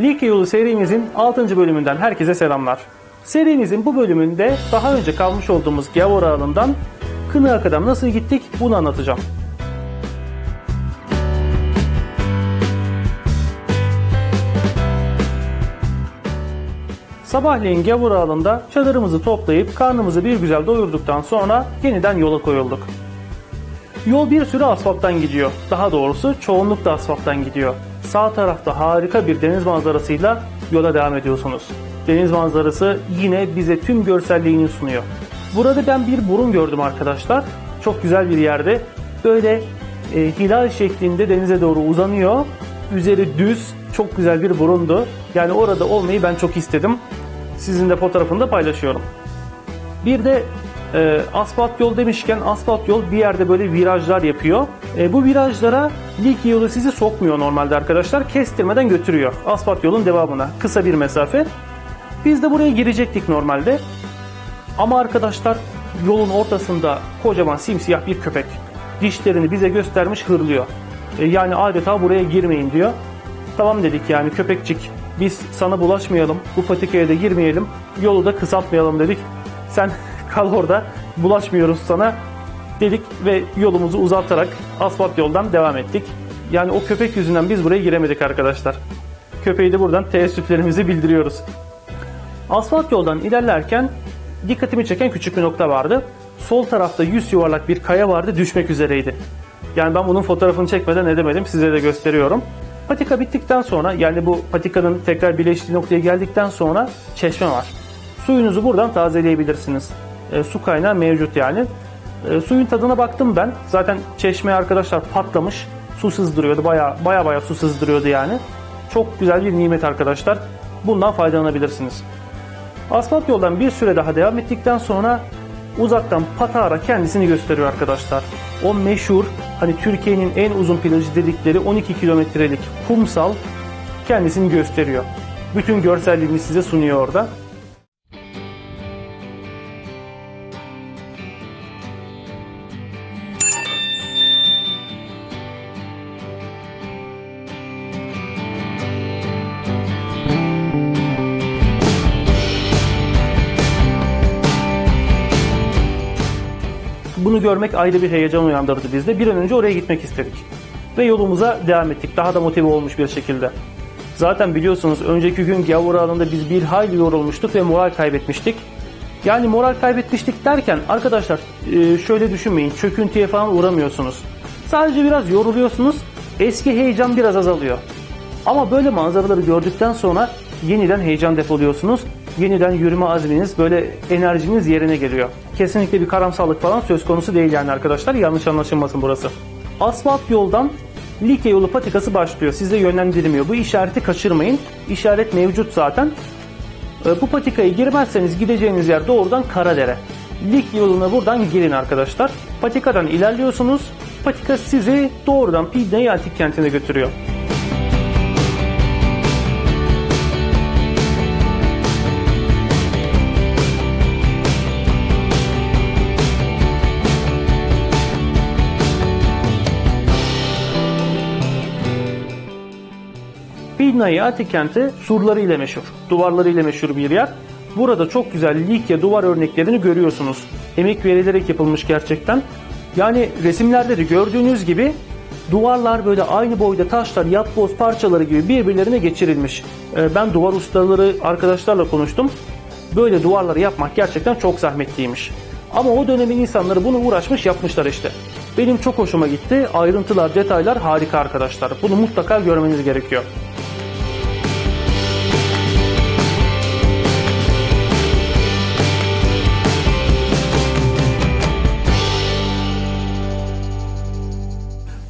Likya Yolu serimizin 6. bölümünden herkese selamlar. Serimizin bu bölümünde daha önce kalmış olduğumuz Gavur Ağlı'ndan Kınık'a kadar nasıl gittik bunu anlatacağım. Sabahleyin Gavur Ağlı'nda çadırımızı toplayıp karnımızı bir güzel doyurduktan sonra yeniden yola koyulduk. Yol bir sürü asfalttan gidiyor. Daha doğrusu çoğunlukla asfalttan gidiyor. Sağ tarafta harika bir deniz manzarasıyla yola devam ediyorsunuz. Deniz manzarası yine bize tüm görselliğini sunuyor. Burada ben bir burun gördüm arkadaşlar. Çok güzel bir yerde. Böyle e, hilal şeklinde denize doğru uzanıyor. Üzeri düz, çok güzel bir burundu. Yani orada olmayı ben çok istedim. Sizin de fotoğrafını da paylaşıyorum. Bir de e, asfalt yol demişken asfalt yol bir yerde böyle virajlar yapıyor. E, bu virajlara Likya yolu sizi sokmuyor normalde arkadaşlar. Kestirmeden götürüyor asfalt yolun devamına. Kısa bir mesafe. Biz de buraya girecektik normalde. Ama arkadaşlar yolun ortasında kocaman simsiyah bir köpek. Dişlerini bize göstermiş hırlıyor. E, yani adeta buraya girmeyin diyor. Tamam dedik yani köpekçik biz sana bulaşmayalım, bu patikaya da girmeyelim, yolu da kısaltmayalım dedik. Sen kal orada, bulaşmıyoruz sana dedik ve yolumuzu uzatarak asfalt yoldan devam ettik. Yani o köpek yüzünden biz buraya giremedik arkadaşlar. Köpeği de buradan teessüflerimizi bildiriyoruz. Asfalt yoldan ilerlerken dikkatimi çeken küçük bir nokta vardı. Sol tarafta yüz yuvarlak bir kaya vardı düşmek üzereydi. Yani ben bunun fotoğrafını çekmeden edemedim size de gösteriyorum. Patika bittikten sonra yani bu patikanın tekrar birleştiği noktaya geldikten sonra çeşme var. Suyunuzu buradan tazeleyebilirsiniz. E, su kaynağı mevcut yani. E, suyun tadına baktım ben. Zaten çeşme arkadaşlar patlamış. Su sızdırıyordu. Baya baya baya su sızdırıyordu yani. Çok güzel bir nimet arkadaşlar. Bundan faydalanabilirsiniz. Asfalt yoldan bir süre daha devam ettikten sonra uzaktan Patara kendisini gösteriyor arkadaşlar. O meşhur hani Türkiye'nin en uzun plajı dedikleri 12 kilometrelik kumsal kendisini gösteriyor. Bütün görselliğini size sunuyor orada. Görmek ayrı bir heyecan uyandırdı bizde. Bir an önce oraya gitmek istedik. Ve yolumuza devam ettik. Daha da motive olmuş bir şekilde. Zaten biliyorsunuz önceki gün Gavur Ağlı'nda biz bir hayli yorulmuştuk ve moral kaybetmiştik. Yani moral kaybetmiştik derken arkadaşlar e, şöyle düşünmeyin çöküntüye falan uğramıyorsunuz. Sadece biraz yoruluyorsunuz. Eski heyecan biraz azalıyor. Ama böyle manzaraları gördükten sonra yeniden heyecan depoluyorsunuz. Yeniden yürüme azminiz, böyle enerjiniz yerine geliyor. Kesinlikle bir karamsarlık falan söz konusu değil yani arkadaşlar. Yanlış anlaşılmasın burası. Asfalt yoldan Likya yolu patikası başlıyor. Size yönlendirmiyor. Bu işareti kaçırmayın. İşaret mevcut zaten. E, Bu patikayı girmezseniz gideceğiniz yer doğrudan Karadere. Likya yoluna buradan girin arkadaşlar. Patikadan ilerliyorsunuz. Patika sizi doğrudan Pidne'yi antik kentine götürüyor. Atik kenti surlarıyla meşhur, duvarlarıyla meşhur bir yer. Burada çok güzel Likya duvar örneklerini görüyorsunuz. Emek verilerek yapılmış gerçekten. Yani resimlerde de gördüğünüz gibi duvarlar böyle aynı boyda taşlar, yapboz parçaları gibi birbirlerine geçirilmiş. Ee, Ben duvar ustaları arkadaşlarla konuştum. Böyle duvarları yapmak gerçekten çok zahmetliymiş. Ama o dönemin insanları bunu uğraşmış yapmışlar işte. Benim çok hoşuma gitti. Ayrıntılar, detaylar harika arkadaşlar. Bunu mutlaka görmeniz gerekiyor.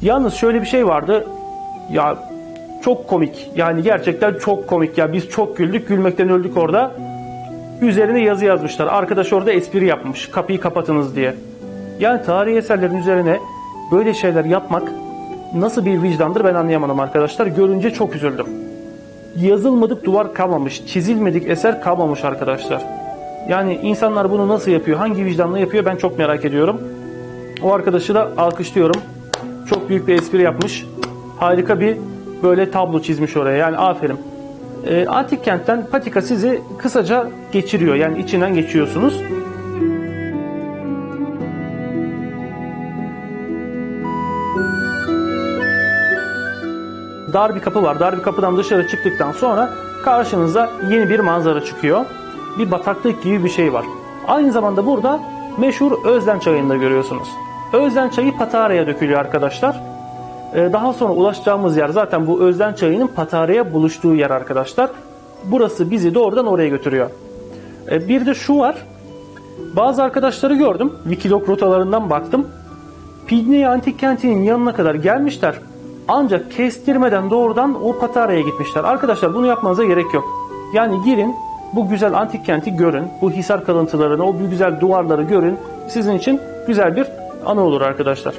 Yalnız şöyle bir şey vardı. Ya çok komik. Yani gerçekten çok komik. Ya biz çok güldük. Gülmekten öldük orada. Üzerine yazı yazmışlar. Arkadaş orada espri yapmış. Kapıyı kapatınız diye. Yani tarihi eserlerin üzerine böyle şeyler yapmak nasıl bir vicdandır ben anlayamadım arkadaşlar. Görünce çok üzüldüm. Yazılmadık duvar kalmamış. Çizilmedik eser kalmamış arkadaşlar. Yani insanlar bunu nasıl yapıyor? Hangi vicdanla yapıyor? Ben çok merak ediyorum. O arkadaşı da alkışlıyorum. Büyük bir espri yapmış. Harika bir böyle tablo çizmiş oraya. Yani aferin. E, antik kentten patika sizi kısaca geçiriyor. Yani içinden geçiyorsunuz. dar bir kapı var. Dar bir kapıdan dışarı çıktıktan sonra karşınıza yeni bir manzara çıkıyor. Bir bataklık gibi bir şey var. Aynı zamanda burada meşhur Özden çayını da görüyorsunuz. Özden çayı Patara'ya dökülüyor arkadaşlar. Ee, daha sonra ulaşacağımız yer zaten bu Özden çayının Patara'ya buluştuğu yer arkadaşlar. Burası bizi doğrudan oraya götürüyor. Ee, bir de şu var. Bazı arkadaşları gördüm. Wikilog rotalarından baktım. Pidney Antik Kenti'nin yanına kadar gelmişler. Ancak kestirmeden doğrudan o Patara'ya gitmişler. Arkadaşlar bunu yapmanıza gerek yok. Yani girin bu güzel antik kenti görün. Bu hisar kalıntılarını, o güzel duvarları görün. Sizin için güzel bir anı olur arkadaşlar.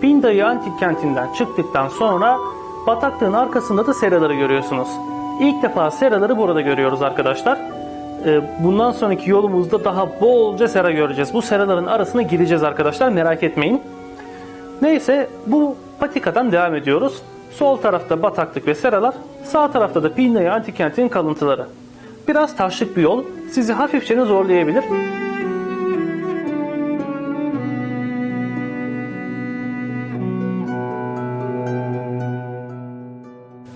Pindayı antik kentinden çıktıktan sonra bataklığın arkasında da seraları görüyorsunuz. İlk defa seraları burada görüyoruz arkadaşlar. Ee, Bundan sonraki yolumuzda daha bolca sera göreceğiz. Bu seraların arasına gireceğiz arkadaşlar merak etmeyin. Neyse bu patikadan devam ediyoruz. Sol tarafta bataklık ve seralar, sağ tarafta da Pinnaya antik kentinin kalıntıları. Biraz taşlık bir yol, sizi hafifçe zorlayabilir.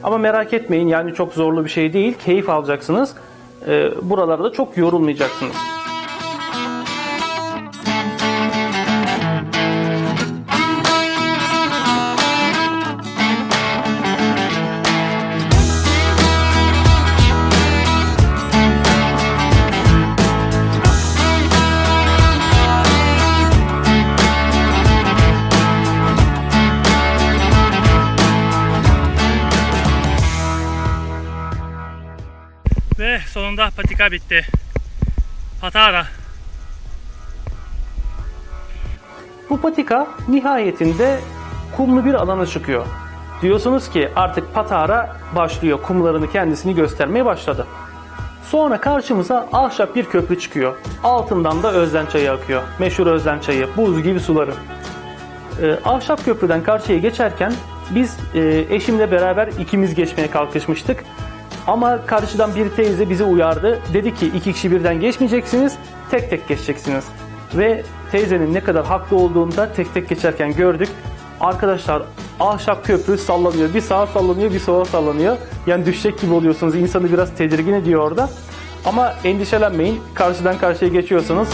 Ama merak etmeyin yani çok zorlu bir şey değil, keyif alacaksınız. Ee, buralarda çok yorulmayacaksınız. Patika bitti. Patara. Bu patika nihayetinde kumlu bir alana çıkıyor. Diyorsunuz ki artık Patara başlıyor. Kumlarını kendisini göstermeye başladı. Sonra karşımıza ahşap bir köprü çıkıyor. Altından da Özden çayı akıyor. Meşhur Özden çayı. Buz gibi suları. Ee, ahşap köprüden karşıya geçerken biz e, eşimle beraber ikimiz geçmeye kalkışmıştık. Ama karşıdan bir teyze bizi uyardı. Dedi ki iki kişi birden geçmeyeceksiniz, tek tek geçeceksiniz. Ve teyzenin ne kadar haklı olduğunu da tek tek geçerken gördük. Arkadaşlar ahşap köprü sallanıyor. Bir sağa sallanıyor, bir sola sallanıyor. Yani düşecek gibi oluyorsunuz. İnsanı biraz tedirgin ediyor orada. Ama endişelenmeyin. Karşıdan karşıya geçiyorsanız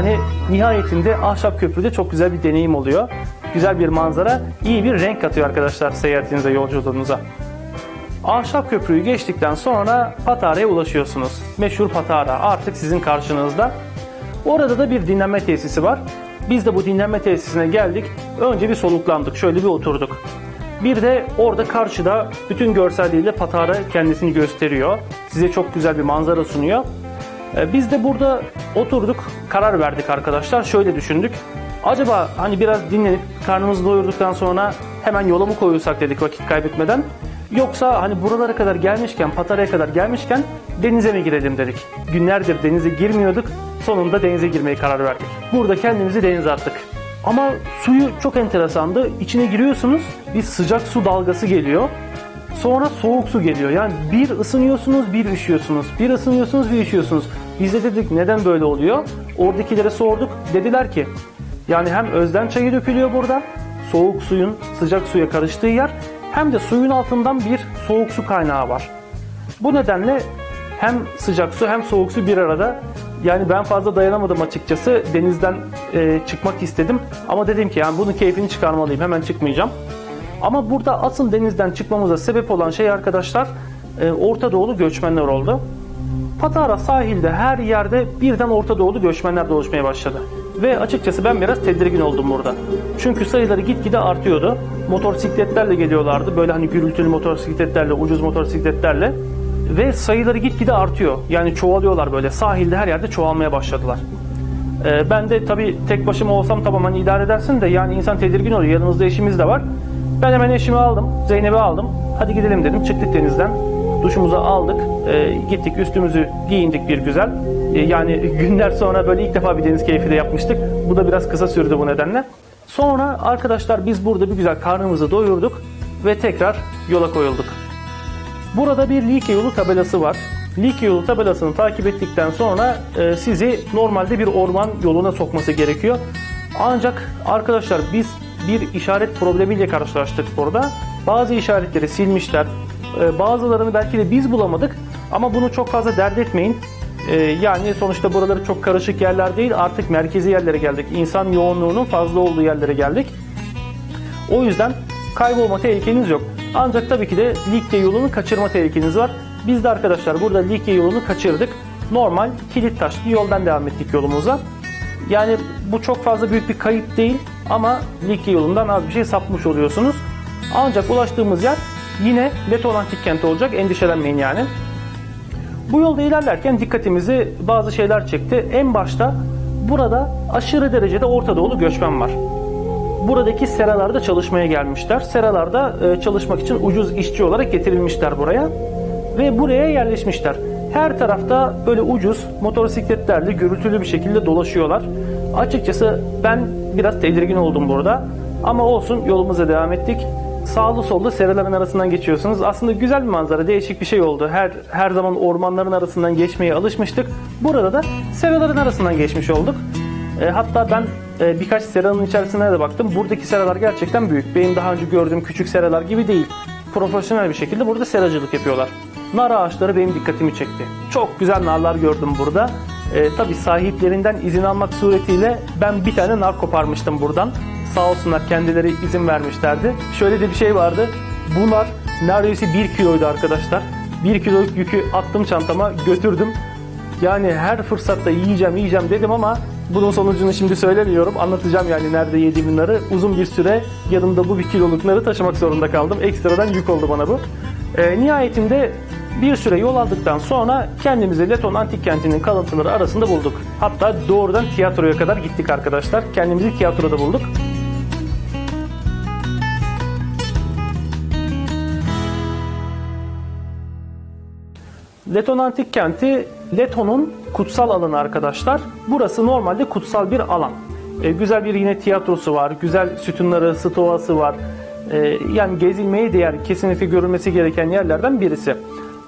Yani nihayetinde ahşap köprüde çok güzel bir deneyim oluyor. Güzel bir manzara, iyi bir renk katıyor arkadaşlar seyahatinize, yolculuğunuza. Ahşap köprüyü geçtikten sonra Patara'ya ulaşıyorsunuz. Meşhur Patara artık sizin karşınızda. Orada da bir dinlenme tesisi var. Biz de bu dinlenme tesisine geldik. Önce bir soluklandık, şöyle bir oturduk. Bir de orada karşıda bütün görselliğiyle Patara kendisini gösteriyor. Size çok güzel bir manzara sunuyor. Ee, Biz de burada oturduk, karar verdik arkadaşlar. Şöyle düşündük. Acaba hani biraz dinlenip karnımızı doyurduktan sonra hemen yola mı koyulsak dedik vakit kaybetmeden. Yoksa hani buralara kadar gelmişken, Patara'ya kadar gelmişken denize mi girelim dedik. Günlerdir denize girmiyorduk. Sonunda denize girmeye karar verdik. Burada kendimizi denize attık. Ama suyu çok enteresandı. İçine giriyorsunuz, bir sıcak su dalgası geliyor. Sonra soğuk su geliyor. Yani bir ısınıyorsunuz, bir üşüyorsunuz. Bir ısınıyorsunuz, bir üşüyorsunuz. Biz de dedik neden böyle oluyor? Oradakilere sorduk. Dediler ki yani hem özden çayı dökülüyor burada. Soğuk suyun sıcak suya karıştığı yer. Hem de suyun altından bir soğuk su kaynağı var. Bu nedenle hem sıcak su hem soğuk su bir arada. Yani ben fazla dayanamadım açıkçası. Denizden e, çıkmak istedim. Ama dedim ki yani bunun keyfini çıkarmalıyım. Hemen çıkmayacağım. Ama burada asıl denizden çıkmamıza sebep olan şey arkadaşlar e, Orta Doğulu göçmenler oldu. Patara sahilde her yerde birden Orta Doğulu göçmenler dolaşmaya başladı. Ve açıkçası ben biraz tedirgin oldum burada. Çünkü sayıları gitgide artıyordu. Motosikletlerle geliyorlardı. Böyle hani gürültülü motosikletlerle, ucuz motosikletlerle. Ve sayıları gitgide artıyor. Yani çoğalıyorlar böyle. Sahilde her yerde çoğalmaya başladılar. Ee, ben de tabii tek başıma olsam tamam hani idare edersin de yani insan tedirgin oluyor. Yanımızda eşimiz de var. Ben hemen eşimi aldım, Zeynep'i aldım. Hadi gidelim dedim. Çıktık denizden. Duşumuzu aldık. Ee, gittik üstümüzü giyindik bir güzel. Ee, yani günler sonra böyle ilk defa bir deniz keyfi de yapmıştık. Bu da biraz kısa sürdü bu nedenle. Sonra arkadaşlar biz burada bir güzel karnımızı doyurduk ve tekrar yola koyulduk. Burada bir Likya yolu tabelası var. Likya yolu tabelasını takip ettikten sonra e, sizi normalde bir orman yoluna sokması gerekiyor. Ancak arkadaşlar biz bir işaret problemiyle karşılaştık burada. Bazı işaretleri silmişler. E, bazılarını belki de biz bulamadık ama bunu çok fazla dert etmeyin. E, yani sonuçta buraları çok karışık yerler değil artık merkezi yerlere geldik. İnsan yoğunluğunun fazla olduğu yerlere geldik. O yüzden kaybolma tehlikeniz yok. Ancak tabii ki de Likya yolunu kaçırma tehlikeniz var. Biz de arkadaşlar burada Likya yolunu kaçırdık. Normal kilit taşlı yoldan devam ettik yolumuza. Yani bu çok fazla büyük bir kayıp değil ama Likya yolundan az bir şey sapmış oluyorsunuz. Ancak ulaştığımız yer yine Leton Antik Kenti olacak. Endişelenmeyin yani. Bu yolda ilerlerken dikkatimizi bazı şeyler çekti. En başta burada aşırı derecede Orta Doğulu göçmen var buradaki seralarda çalışmaya gelmişler. Seralarda e, çalışmak için ucuz işçi olarak getirilmişler buraya ve buraya yerleşmişler. Her tarafta böyle ucuz motosikletlerle gürültülü bir şekilde dolaşıyorlar. Açıkçası ben biraz tedirgin oldum burada. Ama olsun yolumuza devam ettik. Sağlı sollu seraların arasından geçiyorsunuz. Aslında güzel bir manzara, değişik bir şey oldu. Her her zaman ormanların arasından geçmeye alışmıştık. Burada da seraların arasından geçmiş olduk. E, hatta ben e, birkaç seranın içerisine de baktım. Buradaki seralar gerçekten büyük. Benim daha önce gördüğüm küçük seralar gibi değil. Profesyonel bir şekilde burada seracılık yapıyorlar. Nar ağaçları benim dikkatimi çekti. Çok güzel narlar gördüm burada. E, tabii sahiplerinden izin almak suretiyle ben bir tane nar koparmıştım buradan. Sağ olsunlar kendileri izin vermişlerdi. Şöyle de bir şey vardı. Bu nar neredeyse 1 kiloydu arkadaşlar. 1 kiloluk yükü attım çantama götürdüm. Yani her fırsatta yiyeceğim yiyeceğim dedim ama bunun sonucunu şimdi söylemiyorum. Anlatacağım yani nerede yediğim narı. Uzun bir süre yanımda bu bir kiloluk narı taşımak zorunda kaldım. Ekstradan yük oldu bana bu. Ee, nihayetinde bir süre yol aldıktan sonra kendimizi Leton Antik Kenti'nin kalıntıları arasında bulduk. Hatta doğrudan tiyatroya kadar gittik arkadaşlar. Kendimizi tiyatroda bulduk. Leton Antik Kenti Leton'un kutsal alanı arkadaşlar. Burası normalde kutsal bir alan. E, güzel bir yine tiyatrosu var, güzel sütunları, stovası var. E, yani gezilmeye değer, kesinlikle görülmesi gereken yerlerden birisi.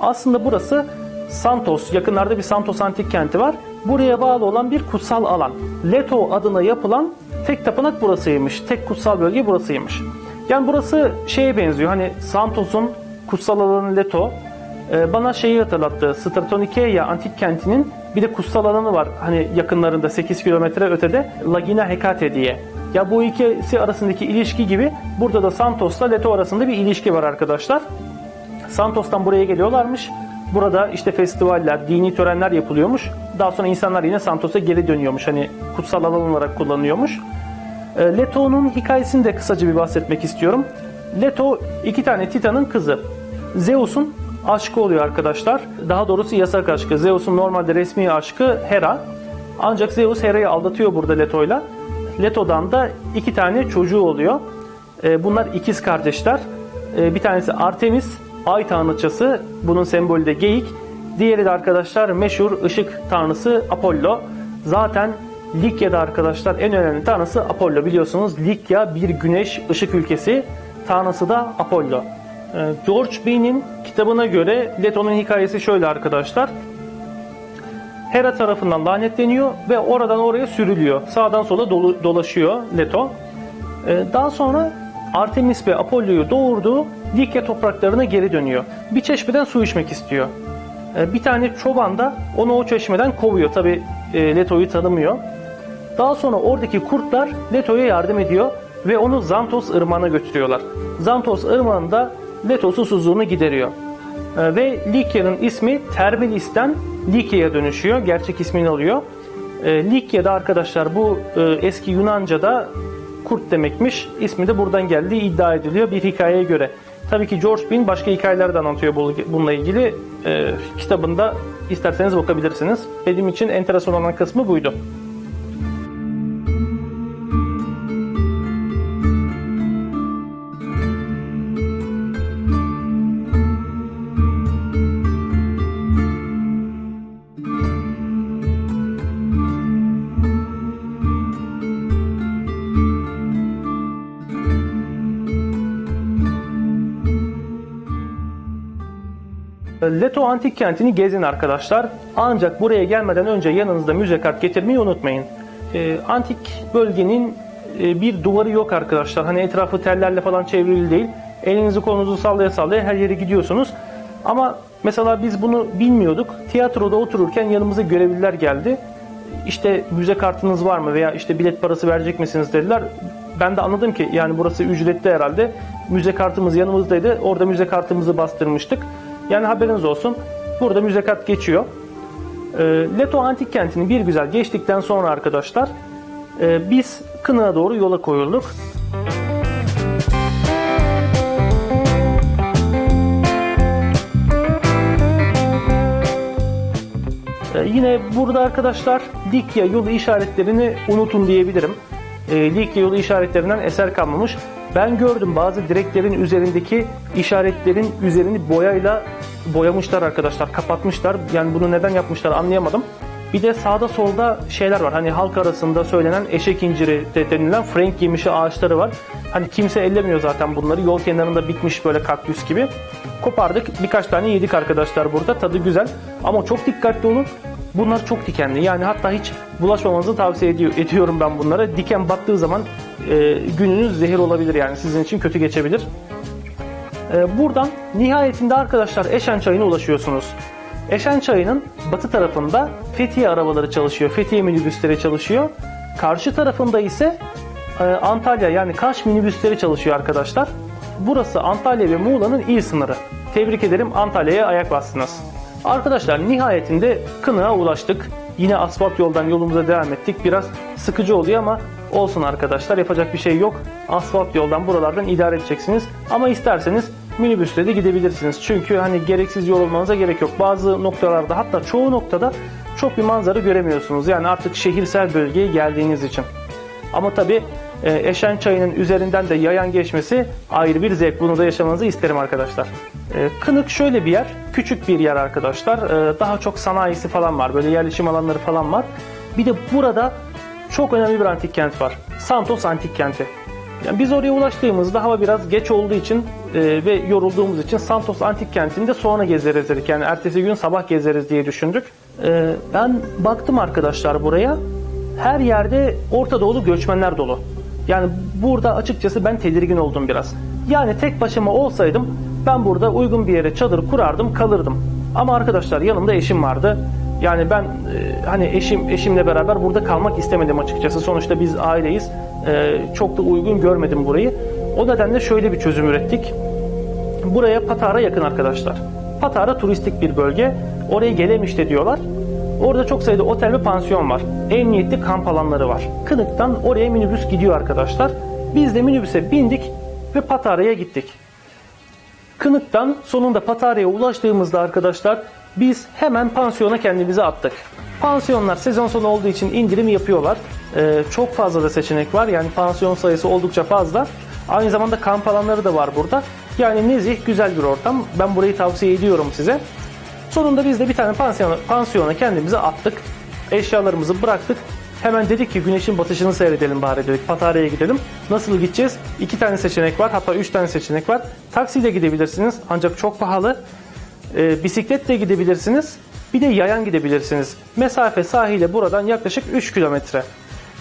Aslında burası Santos, yakınlarda bir Santos Antik Kenti var. Buraya bağlı olan bir kutsal alan. Leto adına yapılan tek tapınak burasıymış. Tek kutsal bölge burasıymış. Yani burası şeye benziyor. Hani Santos'un kutsal alanı Leto, ee, bana şeyi hatırlattı. Stratonikeia antik kentinin bir de kutsal alanı var. Hani yakınlarında 8 kilometre ötede Lagina Hekate diye. Ya bu ikisi arasındaki ilişki gibi burada da Santos'la Leto arasında bir ilişki var arkadaşlar. Santos'tan buraya geliyorlarmış. Burada işte festivaller, dini törenler yapılıyormuş. Daha sonra insanlar yine Santos'a geri dönüyormuş. Hani kutsal alan olarak kullanıyormuş. E, Leto'nun hikayesini de kısaca bir bahsetmek istiyorum. Leto iki tane Titan'ın kızı. Zeus'un aşkı oluyor arkadaşlar. Daha doğrusu yasak aşkı. Zeus'un normalde resmi aşkı Hera. Ancak Zeus Hera'yı aldatıyor burada Leto'yla. Leto'dan da iki tane çocuğu oluyor. E, bunlar ikiz kardeşler. E, bir tanesi Artemis, ay tanrıçası. Bunun sembolü de geyik. Diğeri de arkadaşlar meşhur ışık tanrısı Apollo. Zaten Likya'da arkadaşlar en önemli tanrısı Apollo. Biliyorsunuz Likya bir güneş ışık ülkesi. Tanrısı da Apollo. Ee, George Bean'in kitabına göre Leto'nun hikayesi şöyle arkadaşlar. Hera tarafından lanetleniyor ve oradan oraya sürülüyor. Sağdan sola dolaşıyor Leto. Ee, daha sonra Artemis ve Apollo'yu doğurduğu Likya topraklarına geri dönüyor. Bir çeşmeden su içmek istiyor. Ee, bir tane çoban da onu o çeşmeden kovuyor. Tabi Leto'yu tanımıyor. Daha sonra oradaki kurtlar Leto'ya yardım ediyor ve onu Zantos ırmağına götürüyorlar. Zantos ırmağında Leto susuzluğunu gideriyor. Ee, ve Likya'nın ismi Termilis'ten Likya'ya dönüşüyor. Gerçek ismini alıyor. Likya'da arkadaşlar bu e, eski Yunanca'da kurt demekmiş. İsmi de buradan geldiği iddia ediliyor bir hikayeye göre. Tabii ki George Bean başka hikayeler de anlatıyor bununla ilgili. Ee, kitabında isterseniz bakabilirsiniz. Benim için enteresan olan kısmı buydu. Leto Antik Kenti'ni gezin arkadaşlar. Ancak buraya gelmeden önce yanınızda müze kart getirmeyi unutmayın. Ee, antik bölgenin e, bir duvarı yok arkadaşlar. Hani etrafı tellerle falan çevrili değil. Elinizi kolunuzu sallaya sallaya her yere gidiyorsunuz. Ama mesela biz bunu bilmiyorduk. Tiyatroda otururken yanımıza görevliler geldi. İşte müze kartınız var mı veya işte bilet parası verecek misiniz dediler. Ben de anladım ki yani burası ücretli herhalde. Müze kartımız yanımızdaydı. Orada müze kartımızı bastırmıştık. Yani haberiniz olsun. Burada müze kart geçiyor. E, Leto Antik Kenti'ni bir güzel geçtikten sonra arkadaşlar e, biz Kınık'a doğru yola koyulduk. E, yine burada arkadaşlar Likya yolu işaretlerini unutun diyebilirim. E, Likya yolu işaretlerinden eser kalmamış. Ben gördüm bazı direklerin üzerindeki işaretlerin üzerini boyayla boyamışlar arkadaşlar, kapatmışlar. Yani bunu neden yapmışlar anlayamadım. Bir de sağda solda şeyler var. Hani halk arasında söylenen eşek inciri de denilen Frank yemişi ağaçları var. Hani kimse ellemiyor zaten bunları. Yol kenarında bitmiş böyle kaktüs gibi. Kopardık. Birkaç tane yedik arkadaşlar burada. Tadı güzel. Ama çok dikkatli olun. Bunlar çok dikenli. Yani hatta hiç bulaşmamanızı tavsiye ediyor, ediyorum ben bunlara. Diken battığı zaman e, gününüz zehir olabilir yani sizin için kötü geçebilir. E, buradan nihayetinde arkadaşlar Eşen Çayı'na ulaşıyorsunuz. Eşen Çayı'nın batı tarafında Fethiye arabaları çalışıyor. Fethiye minibüsleri çalışıyor. Karşı tarafında ise e, Antalya yani Kaş minibüsleri çalışıyor arkadaşlar. Burası Antalya ve Muğla'nın il sınırı. Tebrik ederim Antalya'ya ayak bastınız. Arkadaşlar nihayetinde Kınık'a ulaştık. Yine asfalt yoldan yolumuza devam ettik. Biraz sıkıcı oluyor ama olsun arkadaşlar yapacak bir şey yok. Asfalt yoldan buralardan idare edeceksiniz. Ama isterseniz minibüsle de gidebilirsiniz. Çünkü hani gereksiz yol olmanıza gerek yok. Bazı noktalarda hatta çoğu noktada çok bir manzara göremiyorsunuz. Yani artık şehirsel bölgeye geldiğiniz için. Ama tabi Eşen Çayı'nın üzerinden de yayan geçmesi ayrı bir zevk. Bunu da yaşamanızı isterim arkadaşlar. E, Kınık şöyle bir yer. Küçük bir yer arkadaşlar. E, Daha çok sanayisi falan var. Böyle yerleşim alanları falan var. Bir de burada çok önemli bir antik kent var. Santos Antik Kenti. Yani biz oraya ulaştığımızda hava biraz geç olduğu için e, ve yorulduğumuz için Santos Antik Kenti'nde sonra gezeriz dedik. Yani ertesi gün sabah gezeriz diye düşündük. E, ben baktım arkadaşlar buraya. Her yerde Orta Doğulu göçmenler dolu. Yani burada açıkçası ben tedirgin oldum biraz. Yani tek başıma olsaydım ben burada uygun bir yere çadır kurardım kalırdım. Ama arkadaşlar yanımda eşim vardı. Yani ben e, hani eşim eşimle beraber burada kalmak istemedim açıkçası. Sonuçta biz aileyiz. E, çok da uygun görmedim burayı. O nedenle şöyle bir çözüm ürettik. Buraya Patara yakın arkadaşlar. Patara turistik bir bölge. Oraya Gelemiş'te diyorlar. Orada çok sayıda otel ve pansiyon var. Emniyetli kamp alanları var. Kınık'tan oraya minibüs gidiyor arkadaşlar. Biz de minibüse bindik ve Patara'ya gittik. Kınık'tan sonunda Patara'ya ulaştığımızda arkadaşlar biz hemen pansiyona kendimizi attık. Pansiyonlar sezon sonu olduğu için indirim yapıyorlar. Ee, çok fazla da seçenek var. Yani pansiyon sayısı oldukça fazla. Aynı zamanda kamp alanları da var burada. Yani nezih güzel bir ortam. Ben burayı tavsiye ediyorum size. Sonunda biz de bir tane pansiyona, pansiyona kendimizi attık. Eşyalarımızı bıraktık. Hemen dedik ki güneşin batışını seyredelim bari dedik. Patara'ya gidelim. Nasıl gideceğiz? İki tane seçenek var. Hatta üç tane seçenek var. Taksiyle gidebilirsiniz. Ancak çok pahalı. Ee, bisikletle gidebilirsiniz. Bir de yayan gidebilirsiniz. Mesafe sahile buradan yaklaşık 3 kilometre.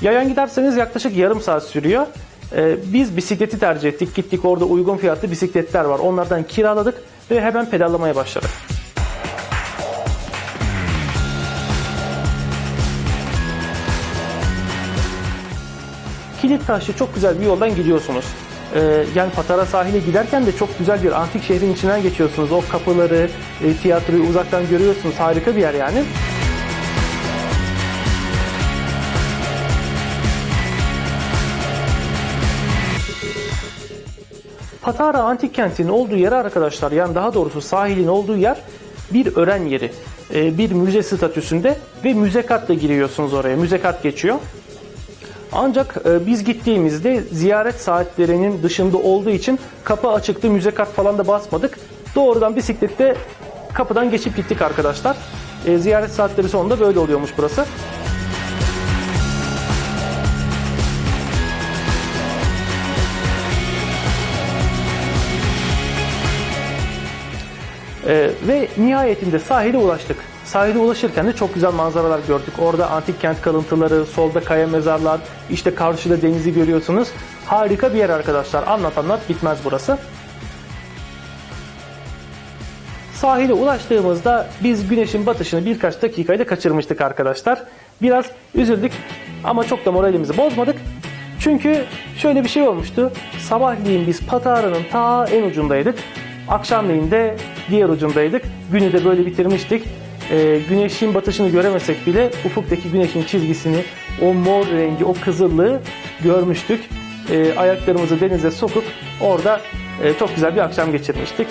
Yayan giderseniz yaklaşık yarım saat sürüyor. Ee, biz bisikleti tercih ettik. Gittik orada uygun fiyatlı bisikletler var. Onlardan kiraladık ve hemen pedallamaya başladık. Kilit taşlı çok güzel bir yoldan gidiyorsunuz. Ee, yani Patara sahile giderken de çok güzel bir antik şehrin içinden geçiyorsunuz. O kapıları, e, tiyatroyu uzaktan görüyorsunuz. Harika bir yer yani. Patara antik kentinin olduğu yer arkadaşlar yani daha doğrusu sahilin olduğu yer bir öğren yeri. Ee, bir müze statüsünde ve müze kartla giriyorsunuz oraya. Müze kart geçiyor. Ancak e, biz gittiğimizde ziyaret saatlerinin dışında olduğu için kapı açıktı, müze kart falan da basmadık. Doğrudan bisikletle kapıdan geçip gittik arkadaşlar. E, ziyaret saatleri sonunda böyle oluyormuş burası. Ee, ve nihayetinde sahile ulaştık. Sahile ulaşırken de çok güzel manzaralar gördük. Orada antik kent kalıntıları, solda kaya mezarlar, işte karşıda denizi görüyorsunuz. Harika bir yer arkadaşlar. Anlat anlat bitmez burası. Sahile ulaştığımızda biz güneşin batışını birkaç dakikayla kaçırmıştık arkadaşlar. Biraz üzüldük ama çok da moralimizi bozmadık. Çünkü şöyle bir şey olmuştu. Sabahleyin biz Patara'nın ta en ucundaydık. Akşamleyin de diğer ucundaydık. Günü de böyle bitirmiştik. Ee, güneşin batışını göremesek bile ufuktaki güneşin çizgisini, o mor rengi, o kızıllığı görmüştük. Ee, ayaklarımızı denize sokup orada e, çok güzel bir akşam geçirmiştik.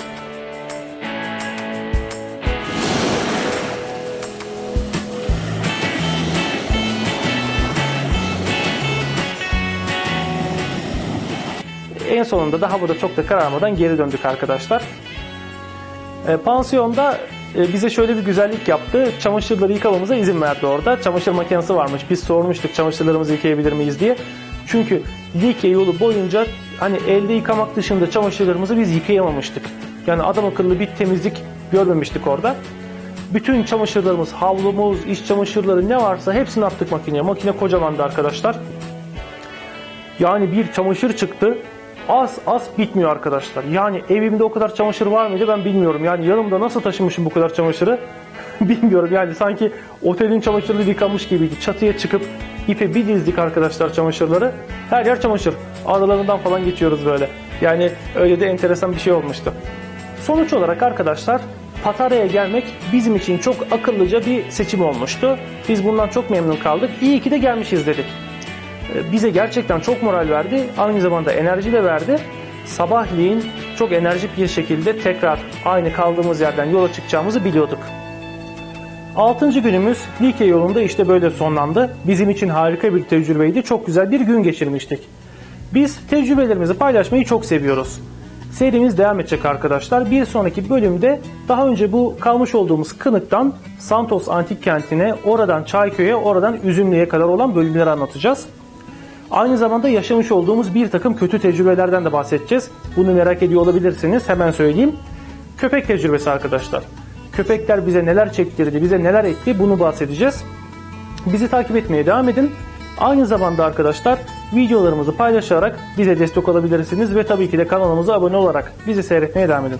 En sonunda da havada çok da kararmadan geri döndük arkadaşlar. E, pansiyonda e, bize şöyle bir güzellik yaptı. Çamaşırları yıkamamıza izin verdi orada. Çamaşır makinesi varmış. Biz sormuştuk çamaşırlarımızı yıkayabilir miyiz diye. Çünkü Likya yolu boyunca hani elde yıkamak dışında çamaşırlarımızı biz yıkayamamıştık. Yani adam akıllı bir temizlik görmemiştik orada. Bütün çamaşırlarımız, havlumuz, iş çamaşırları ne varsa hepsini attık makineye. Makine kocamandı arkadaşlar. Yani bir çamaşır çıktı. Az az bitmiyor arkadaşlar. Yani evimde o kadar çamaşır var mıydı ben bilmiyorum. Yani yanımda nasıl taşımışım bu kadar çamaşırı bilmiyorum. Yani sanki otelin çamaşırları yıkanmış gibiydi. Çatıya çıkıp ipe bir dizdik arkadaşlar çamaşırları. Her yer çamaşır. Aralarından falan geçiyoruz böyle. Yani öyle de enteresan bir şey olmuştu. Sonuç olarak arkadaşlar Patara'ya gelmek bizim için çok akıllıca bir seçim olmuştu. Biz bundan çok memnun kaldık. İyi ki de gelmişiz dedik bize gerçekten çok moral verdi. Aynı zamanda enerji de verdi. Sabahleyin çok enerjik bir şekilde tekrar aynı kaldığımız yerden yola çıkacağımızı biliyorduk. 6. günümüz Likya yolunda işte böyle sonlandı. Bizim için harika bir tecrübeydi. Çok güzel bir gün geçirmiştik. Biz tecrübelerimizi paylaşmayı çok seviyoruz. Serimiz devam edecek arkadaşlar. Bir sonraki bölümde daha önce bu kalmış olduğumuz Kınık'tan Santos Antik Kenti'ne, oradan Çayköy'e, oradan Üzümlü'ye kadar olan bölümleri anlatacağız. Aynı zamanda yaşamış olduğumuz bir takım kötü tecrübelerden de bahsedeceğiz. Bunu merak ediyor olabilirsiniz. Hemen söyleyeyim. Köpek tecrübesi arkadaşlar. Köpekler bize neler çektirdi, bize neler etti bunu bahsedeceğiz. Bizi takip etmeye devam edin. Aynı zamanda arkadaşlar videolarımızı paylaşarak bize destek olabilirsiniz ve tabii ki de kanalımıza abone olarak bizi seyretmeye devam edin.